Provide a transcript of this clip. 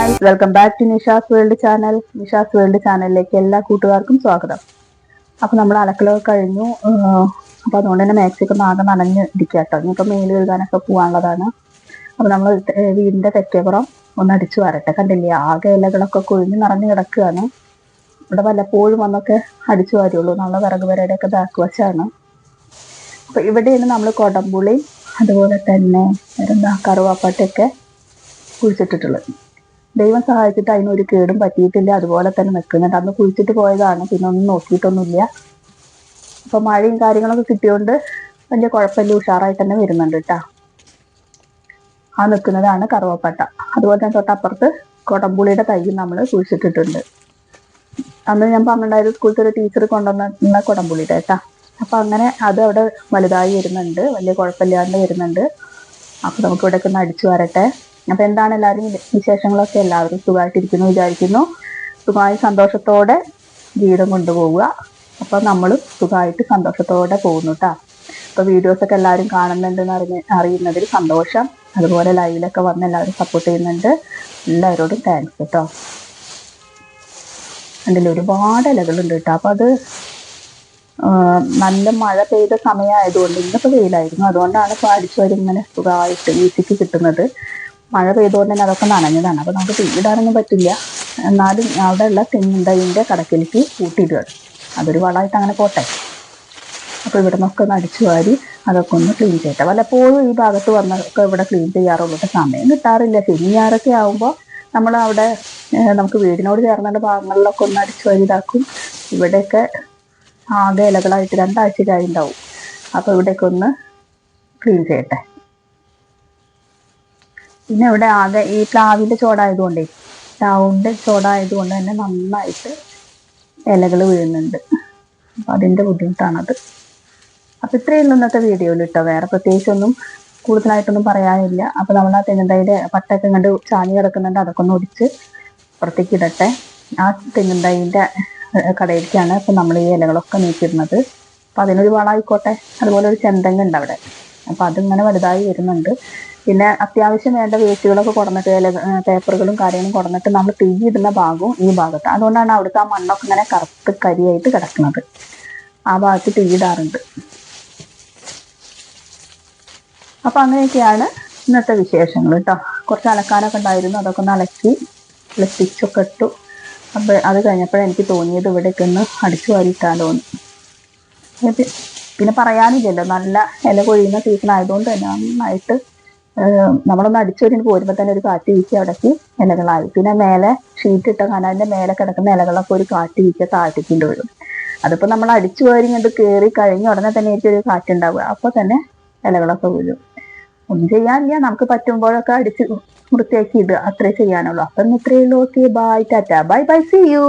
Welcome back to Nisha's world channel Nisha's world ചാനലിലേക്ക് എല്ലാ കൂട്ടുകാർക്കും സ്വാഗതം. അപ്പൊ നമ്മൾ അലക്കലൊക്കെ കഴിഞ്ഞു. അപ്പൊ അതുകൊണ്ട് തന്നെ മാക്സിക്ക് ആകെ നനഞ്ഞ് ഇരിക്കുക കേട്ടോ ഇനിയിപ്പോൾ മേൽ കഴുകാനൊക്കെ പോകാനുള്ളതാണ് അപ്പൊ നമ്മൾ വീടിന്റെ തെക്കേപ്പുറം ഒന്ന് അടിച്ചു വരട്ടെ. കണ്ടില്ലേ? ആകെ ഇലകളൊക്കെ കൊഴിഞ്ഞ് നിറഞ്ഞു കിടക്കുകയാണ് ഇവിടെ വല്ലപ്പോഴും വന്നൊക്കെ അടിച്ചു വരുള്ളൂ. നമ്മളെ വിറക് വരയുടെ ഒക്കെ ബാക്ക് വശമാണ് അപ്പൊ ഇവിടെയാണ് നമ്മൾ കൊടമ്പുളി അതുപോലെ തന്നെ എന്താ കറുവാപ്പട്ടയൊക്കെ കുഴിച്ചിട്ടിട്ടുള്ളത്. ദൈവം സഹായിച്ചിട്ട് അതിനൊരു കേടും പറ്റിയിട്ടില്ല. അതുപോലെ തന്നെ നിൽക്കുന്നുണ്ട്. അന്ന് കുഴിച്ചിട്ട് പോയതാണ്. പിന്നെ ഒന്നും നോക്കിയിട്ടൊന്നുമില്ല. അപ്പൊ മഴയും കാര്യങ്ങളൊക്കെ കിട്ടിയോണ്ട് വലിയ കുഴപ്പമില്ല. ഉഷാറായിട്ട് തന്നെ വരുന്നുണ്ട് കേട്ടാ ആ നിൽക്കുന്നതാണ് കറുവപ്പട്ട. അതുപോലെ തന്നെ തൊട്ടപ്പുറത്ത് കൊടമ്പുളിയുടെ തൈ നമ്മൾ കുഴിച്ചിട്ടിട്ടുണ്ട്. അന്ന് ഞാൻ പറഞ്ഞിട്ടുണ്ടായിരുന്നു സ്കൂളിൽ ഒരു ടീച്ചർ കൊണ്ടുവന്ന കൊടമ്പുളിയുടെ കേട്ടാ അപ്പൊ അങ്ങനെ അത് അവിടെ വലുതായി വരുന്നുണ്ട്. വലിയ കുഴപ്പമില്ലാണ്ട് വരുന്നുണ്ട്. അപ്പൊ നമുക്ക് ഇവിടെ ഒന്ന് അടിച്ചു വരട്ടെ. അപ്പൊ എന്താണ് എല്ലാവരും വിശേഷങ്ങളൊക്കെ? എല്ലാവരും സുഖമായിട്ടിരിക്കുന്നു വിചാരിക്കുന്നു. സുഖമായി സന്തോഷത്തോടെ ജീവിതം കൊണ്ടുപോവുക. അപ്പൊ നമ്മൾ സുഖമായിട്ട് സന്തോഷത്തോടെ പോകുന്നു കേട്ടോ അപ്പൊ വീഡിയോസ് ഒക്കെ എല്ലാവരും കാണുന്നുണ്ടെന്ന് അറിഞ്ഞ അറിയുന്നതിൽ സന്തോഷം. അതുപോലെ ലൈവിലൊക്കെ വന്ന് എല്ലാവരും സപ്പോർട്ട് ചെയ്യുന്നുണ്ട്. എല്ലാവരോടും താങ്ക്സ് കേട്ടോ അതിൽ ഒരുപാട് ഇലകളുണ്ട് കേട്ടോ അപ്പൊ അത് നല്ല മഴ പെയ്ത സമയമായതുകൊണ്ട് ഇന്നിപ്പോൾ വെയിലായിരുന്നു. അതുകൊണ്ടാണ് ഇപ്പോൾ അടിച്ചു വരും ഇങ്ങനെ സുഖമായിട്ട് വീട്ടിക്ക് കിട്ടുന്നത്. മഴ പെയ്തുകൊണ്ട് തന്നെ അതൊക്കെ നനഞ്ഞതാണ്. അപ്പോൾ നമുക്ക് തീയിടാനൊന്നും പറ്റില്ല. എന്നാലും അവിടെ അവിടെയുള്ള തെങ്ങിന്റെ കടക്കിലേക്ക് കൂട്ടിയിടുകയാണ് അതൊരു വളമായിട്ട് അങ്ങനെ പോട്ടെ. അപ്പോൾ ഇവിടെ നിന്നൊക്കെ ഒന്ന് അടിച്ചു വാരി അതൊക്കെ ഒന്ന് ക്ലീൻ ചെയ്യട്ടെ. വല്ലപ്പോഴും ഈ ഭാഗത്ത് വന്നൊക്കെ ഇവിടെ ക്ലീൻ ചെയ്യാറുള്ളൂ. സമയം കിട്ടാറില്ല. ശനി ആകുമ്പോൾ നമ്മൾ അവിടെ നമുക്ക് വീടിനോട് ചേർന്നുള്ള ഭാഗങ്ങളിലൊക്കെ ഒന്ന് അടിച്ചു വാരി ഇതാക്കും. ഇവിടെയൊക്കെ ആകെ ഇലകളായിട്ട് രണ്ടാഴ്ച കഴിഞ്ഞിട്ടുണ്ടാവും അപ്പോൾ ഇവിടെയൊക്കെ ഒന്ന് ക്ലീൻ ചെയ്യട്ടെ. പിന്നെ ഇവിടെ ആകെ ഈ പ്ലാവിന്റെ ചോടായതുകൊണ്ടേ പ്ലാവിന്റെ ചോടായതുകൊണ്ട് തന്നെ നന്നായിട്ട് ഇലകൾ വീഴുന്നുണ്ട്. അപ്പം അതിന്റെ ബുദ്ധിമുട്ടാണത്. അപ്പം ഇത്രയുള്ള ഇന്നത്തെ വീഡിയോയിൽ കേട്ടോ വേറെ പ്രത്യേകിച്ചൊന്നും കൂടുതലായിട്ടൊന്നും പറയാനില്ല. അപ്പം നമ്മൾ ആ തെങ്ങുന്തൈയുടെ പട്ടൊക്കെ കണ്ട് ചാഞ്ഞ് കിടക്കുന്നുണ്ട്. അതൊക്കെ ഒന്ന് ഒടിച്ച് പുറത്തേക്ക് ഇടട്ടെ. ആ തെങ്ങുന്തൈന്റെ കടയിലേക്കാണ് ഇപ്പം നമ്മൾ ഈ ഇലകളൊക്കെ നീക്കിയിരുന്നത്. അപ്പം അതിനൊരു വളമായിക്കോട്ടെ അതുപോലെ ഒരു ചെന്തങ്ങ ഉണ്ട് അവിടെ. അപ്പം അതിങ്ങനെ വലുതായി വരുന്നുണ്ട്. പിന്നെ അത്യാവശ്യം വേണ്ട വേസ്റ്റുകളൊക്കെ കൊടുന്നിട്ട് പേപ്പറുകളും കാര്യങ്ങളും കൊടുന്നിട്ട് നമ്മൾ തീ ഇടുന്ന ഭാഗവും ഈ ഭാഗത്ത്. അതുകൊണ്ടാണ് അവിടുത്തെ ആ മണ്ണൊക്കെ ഇങ്ങനെ കറുത്ത് കരിയായിട്ട് കിടക്കുന്നത്. ആ ഭാഗത്ത് തീ ഇടാറുണ്ട് അപ്പോൾ അങ്ങനെയൊക്കെയാണ് ഇന്നത്തെ വിശേഷങ്ങൾ കേട്ടോ കുറച്ച് അലക്കാനൊക്കെ ഉണ്ടായിരുന്നു അതൊക്കെ ഒന്ന് അലക്കി സ്റ്റിച്ചൊക്കെ ഇട്ടു. അപ്പോൾ അത് കഴിഞ്ഞപ്പോഴേ എനിക്ക് തോന്നിയത് ഇവിടേക്ക് ഒന്ന് അടിച്ചു വാരിയിട്ടാലോന്ന് പിന്നെ പറയാനില്ലല്ലോ നല്ല ഇല കൊഴിയുന്ന സീസൺ ആയതുകൊണ്ട് തന്നെ നന്നായിട്ട് നമ്മളൊന്ന് അടിച്ചു വരിന് പോരുമ്പോൾ തന്നെ ഒരു കാറ്റ് വീഴ്ച അവിടേക്ക് ഇലകളായി. പിന്നെ മേലെ ഷീറ്റ് ഇട്ട കനാലിന്റെ മേലെ കിടക്കുന്ന ഇലകളൊക്കെ ഒരു കാറ്റ് വീഴ്ച താഴ്ത്തിക്കൊണ്ട് വരും. അതിപ്പോൾ നമ്മൾ അടിച്ചു പോയി ഇങ്ങോട്ട് കയറി കഴിഞ്ഞ ഉടനെ തന്നെ എനിക്ക് ഒരു കാറ്റുണ്ടാവുക അപ്പോൾ തന്നെ ഇലകളൊക്കെ വീഴും. ഒന്നും ചെയ്യാനില്ല. നമുക്ക് പറ്റുമ്പോഴൊക്കെ അടിച്ച് വൃത്തിയാക്കി ഇടുക. അത്രേ ചെയ്യാനുള്ളൂ. അപ്പം ഇത്രയേ okay bye Tata bye bye see U